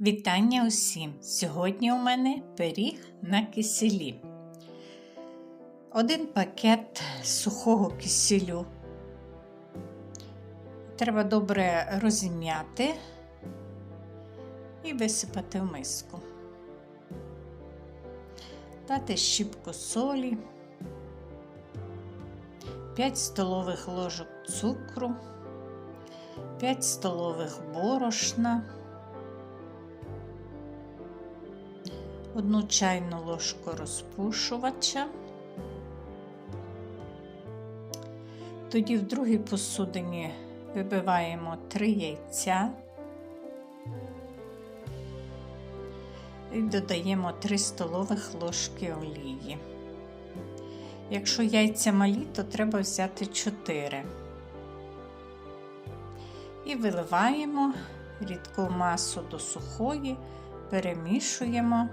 Вітання усім! Сьогодні у мене пиріг на киселі. Один пакет сухого киселю. Треба добре розім'яти і висипати в миску. Дати щіпку солі, 5 столових ложок цукру, 5 столових борошна. Одну чайну ложку розпушувача. Тоді в другій посудині вибиваємо 3 яйця і додаємо 3 столових ложки олії. Якщо яйця малі, то треба взяти 4. І виливаємо рідку масу до сухої, перемішуємо.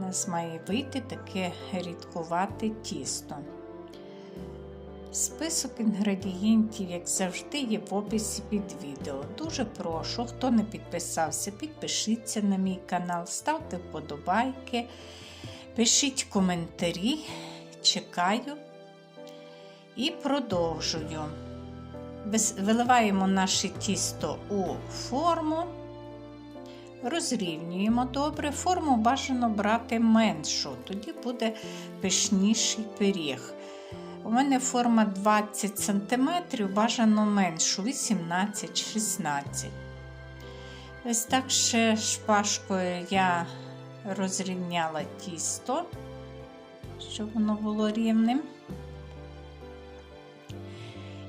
У нас має вийти таке рідкувате тісто. Список інгредієнтів, як завжди, є в описі під відео. Дуже прошу, хто не підписався, підпишіться на мій канал, ставте вподобайки, пишіть коментарі, чекаю і продовжую. Виливаємо наше тісто у форму. Розрівнюємо добре, форму бажано брати меншу, тоді буде пишніший пиріг. У мене форма 20 см, бажано меншу, 18-16 Ось так ще шпажкою я розрівняла тісто, щоб воно було рівним.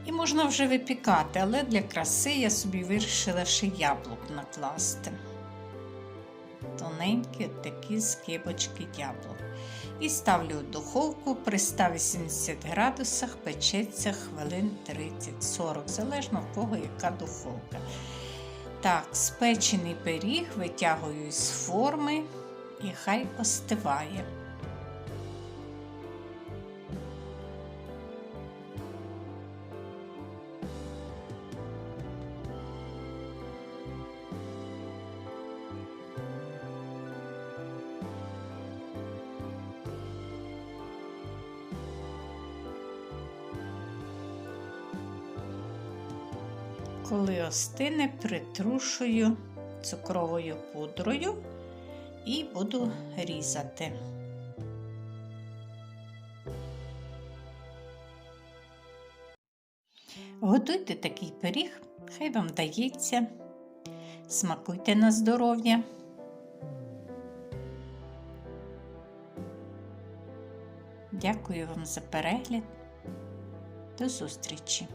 І можна вже випікати, але для краси я собі вирішила ще яблук накласти тоненькі такі скибочки яблук. І ставлю в духовку при 180 градусах печеться хвилин 30-40, залежно в кого яка духовка. Так, спечений пиріг витягую з форми і хай остиває. Коли остине, притрушую цукровою пудрою і буду різати. Готуйте такий пиріг, хай вам дається, смакуйте на здоров'я. Дякую вам за перегляд. До зустрічі!